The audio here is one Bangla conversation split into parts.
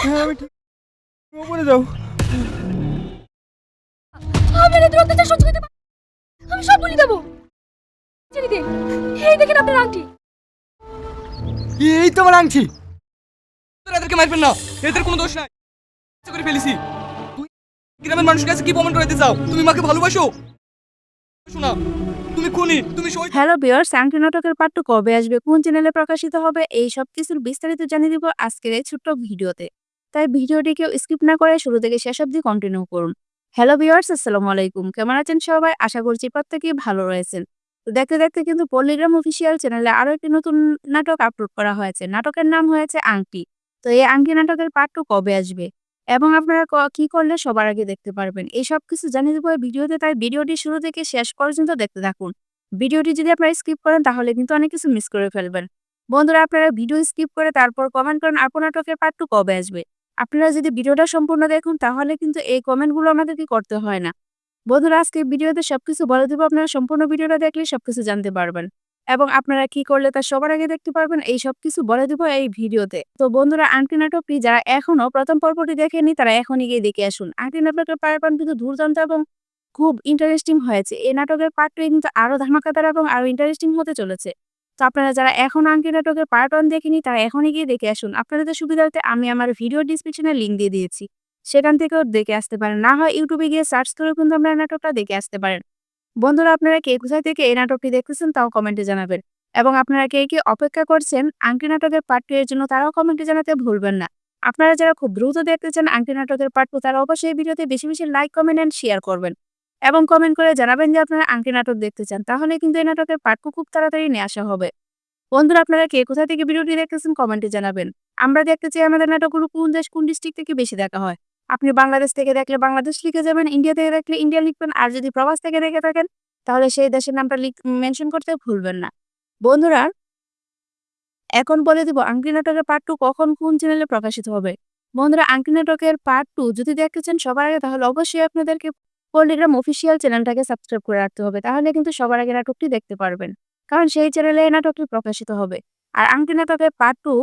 হ্যাঁ আমি যাও। আমি আর অত্যাচার সহ্য করতে আমি সব বলে দেবো। এই দেখেন আপনার আংটি। এই তোমার আংটি। তোরা এদেরকে মারবেন না। এদের কোনো দোষ নাই। ইচ্ছা করে ফেলেছি। তুই গ্রামের মানুষের কাছে কি প্রমাণ করে দিতে চাও? তুমি মাকে ভালোবাসো? শোনা তুমি খুনি তুমি শহীদ হ্যালো আংটি নাটকের পার্ট কবে আসবে কোন চ্যানেলে প্রকাশিত হবে এই সব কিছুর বিস্তারিত জানিয়ে দিব আজকের এই ছোট্ট ভিডিওতে। তাই ভিডিওটি কেউ স্কিপ না করে শুরু থেকে শেষ অবধি কন্টিনিউ করুন। হ্যালো বিয়ার্স আসসালামু আলাইকুম। কেমন আছেন সবাই? আশা করছি প্রত্যেকেই ভালো রয়েছেন। তো দেখতে দেখতে কিন্তু পল্লিগ্রাম অফিসিয়াল চ্যানেলে আরও একটি নতুন নাটক আপলোড করা হয়েছে। নাটকের নাম হয়েছে আংটি। তো এই আংটি নাটকের পার্ট টু কবে আসবে? এবং আপনারা ক- করলে সবার আগে দেখতে পারবেন? এই সব কিছু জানিয়ে দেবো ভিডিওতে। তাই ভিডিওটি শুরু থেকে শেষ পর্যন্ত দেখতে থাকুন। ভিডিওটি যদি আপনারা স্কিপ করেন, তাহলে কিন্তু অনেক কিছু মিস করে ফেলবেন। বন্ধুরা, আপনারা ভিডিও স্কিপ করে তারপর কমেন্ট করেন আপন নাটকের পার্ট টু কবে আসবে? আপনারা যদি ভিডিওটা সম্পূর্ণ দেখুন, তাহলে কিন্তু এই কমেন্টগুলো আমাদেরকে করতে হয় না। বন্ধুরা আজকে ভিডিওতে সবকিছু বলে দেবো। আপনারা সম্পূর্ণ ভিডিওটা দেখলে সবকিছু জানতে পারবেন। এবং আপনারা কি করলে তা সবার আগে দেখতে পারবেন, এই সবকিছু বলে দেবো এই ভিডিওতে। তো বন্ধুরা, আন্টি নাটকটি যারা এখনও প্রথম পর্বটি দেখেনি তারা এখনই গিয়ে দেখে আসুন। আন্টি নাটকের পার্ট কিন্তু দুর্দান্ত এবং খুব ইন্টারেস্টিং হয়েছে। এই নাটকের পার্ট টু কিন্তু আরও ধামাকাদার এবং আরও ইন্টারেস্টিং হতে চলেছে। তো আপনারা যারা এখন আংটি নাটকের পার্ট ওয়ান দেখেনি তারা এখনই গিয়ে দেখে আসুন। আপনাদের সুবিধার্থে আমি আমার ভিডিও ডিসক্রিপশনে লিঙ্ক দিয়ে দিয়েছি। সেখান থেকেও দেখে আসতে পারেন। না হয় ইউটিউবে গিয়ে সার্চ করে কিন্তু আপনারা নাটকটা দেখে আসতে পারেন। বন্ধুরা, আপনারা কে কোথায় থেকে এই নাটকটি দেখতেছেন তাও কমেন্টে জানাবেন। এবং আপনারা কে কে অপেক্ষা করছেন আংটি নাটকের পার্ট টু এর জন্য তারাও কমেন্টে জানাতে ভুলবেন না। আপনারা যারা খুব দ্রুত দেখতে চান আংটি নাটকের পার্ট টু তারা অবশ্যই ভিডিওতে বেশি বেশি লাইক কমেন্ট এন্ড শেয়ার করবেন। এবং কমেন্ট করে জানাবেন যে আপনারা আংটি নাটক দেখতে চান। তাহলে কিন্তু এই নাটকের টু খুব তাড়াতাড়ি নিয়ে আসা হবে। বন্ধুরা, আপনারা কে কোথা থেকে ভিডিওটি দেখতেছেন কমেন্টে জানাবেন। আমরা দেখতে চাই আমাদের নাটকগুলো কোন দেশ, কোন ডিস্ট্রিক্ট থেকে বেশি দেখা হয়। আপনি বাংলাদেশ থেকে দেখলে বাংলাদেশ লিখে যাবেন ইন্ডিয়া থেকে দেখলে ইন্ডিয়া লিখবেন, আর যদি প্রবাস থেকে দেখে থাকেন, তাহলে সেই দেশের নামটা মেনশন করতে ভুলবেন না। বন্ধুরা, এখন বলে দিব আংটি নাটকের পার্ট টু কখন কোন চ্যানেলে প্রকাশিত হবে। বন্ধুরা, আংটি নাটকের পার্ট টু যদি দেখতে চান সবার আগে, তাহলে অবশ্যই আপনাদেরকে পল্লিগ্রাম অফিসিয়াল চ্যানেলটাকে সাবস্ক্রাইব করে রাখতে হবে। তাহলে কিন্তু সবার আগে নাটকটি দেখতে পারবেন। কারণ সেই চ্যানেলে নাটকটি প্রকাশিত হবে। আর আংটি নাটকের পার্ট টু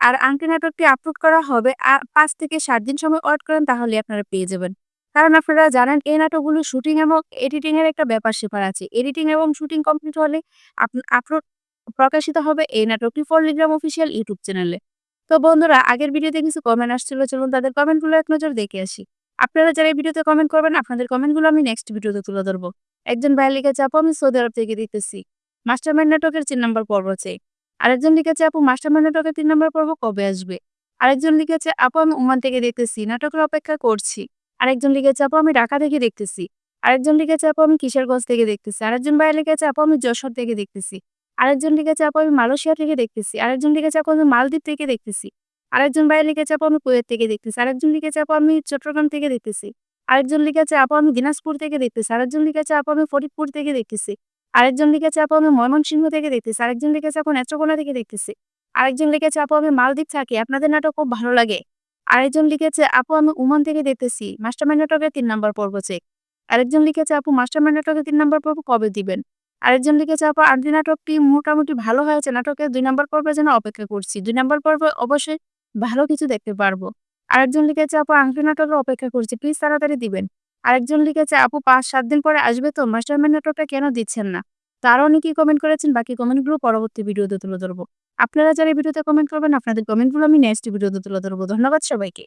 আর আংটি নাটকটি আপলোড করা হবে পাঁচ থেকে সাত দিন সময় ওয়েট করেন তাহলে আপনারা পেয়ে যাবেন। কারণ আপনারা জানেন, এই নাটকগুলো শুটিং এবং এডিটিং এর একটা ব্যাপার সেপার আছে। এডিটিং এবং শুটিং কমপ্লিট হলে আপলোড প্রকাশিত হবে এই নাটকটি পল্লিগ্রাম অফিসিয়াল ইউটিউব চ্যানেলে তো বন্ধুরা, আগের ভিডিওতে কিছু কমেন্ট আসছিল, চলুন তাদের কমেন্টগুলো এক নজর দেখে আসি। আপনারা যারা এই ভিডিওতে কমেন্ট করবেন, আপনাদের কমেন্টগুলো আমি নেক্সট ভিডিওতে তুলে ধরবো। একজন ভাই লিখেছে আপু আমি সৌদি আরব থেকে দেখতেছি মাস্টারমাইন্ড নাটকের তিন নম্বর পর্ব চাই আরেকজন লিখেছে আপু মাস্টারমাইন্ড নাটকের তিন নম্বর পর্ব কবে আসবে? আরেকজন লিখেছে আপু, আমি ওমান থেকে দেখতেছি, নাটকের অপেক্ষা করছি। আরেকজন লিখেছে আপু আমি ঢাকা থেকে দেখতেছি। আরেকজন লিখেছে আপু আমি কিশোরগঞ্জ থেকে দেখতেছি। আরেকজন ভাই লিখেছে আপু আমি যশোর থেকে দেখতেছি। আরেকজন লিখেছে আপু আমি মালয়েশিয়া থেকে দেখতেছি। আরেকজন লিখেছে আপু আমি মালদ্বীপ থেকে দেখতেছি। আরেকজন ভাই লিখেছে আপু আমি কুয়েত থেকে দেখতেছি, আরেকজন লিখেছে আপু আমি চট্টগ্রাম থেকে দেখতেছি, আরেকজন লিখেছে আপু আমি দিনাজপুর থেকে দেখতেছি, আরেকজন লিখেছে আপু আমি ফরিদপুর থেকে দেখতেছি, আরেকজন লিখেছে আপু আমি ময়মনসিংহ থেকে দেখতেছি, আরেকজন লিখেছে আপু নেত্রকোনা থেকে দেখতেছি, আরেকজন লিখেছে আপু আমি মালদ্বীপ থাকি, আপনাদের নাটক খুব ভালো লাগে, আরেকজন লিখেছে, আপু, আমি উমান থেকে দেখতেছি, মাস্টারমাইন্ড নাটকের তিন নম্বর পর্ব চেক আরেকজন লিখেছে, আপু, মাস্টারমাইন্ড নাটকের তিন নম্বর পর্ব কবে দিবেন আরেকজন লিখেছে, আপু আন্টি নাটকটি মোটামুটি ভালো হয়েছে, নাটকের দুই নম্বর পর্বের জন্য অপেক্ষা করছি দুই নম্বর পর্বে অবশ্যই ভালো কিছু দেখতে পারব। আরেকজন লিখেছে, আপু, আংটি নাটকের অপেক্ষা করছি। প্লিজ তাড়াতাড়ি দিবেন। আরেকজন লিখেছে, আপু, পাঁচ, সাত দিন পরে আসবে তো? মাস্টারম্যান নাটকটা কেন দিচ্ছেন না? তারও অনেকেই কমেন্ট করেছেন, বাকি কমেন্টগুলো পরবর্তী ভিডিওতে তুলে ধরবো। আপনারা যারা ভিডিওতে কমেন্ট করবেন, আপনাদের কমেন্টগুলো আমি নেক্সট ভিডিওতে তুলে ধরবো। ধন্যবাদ সবাইকে।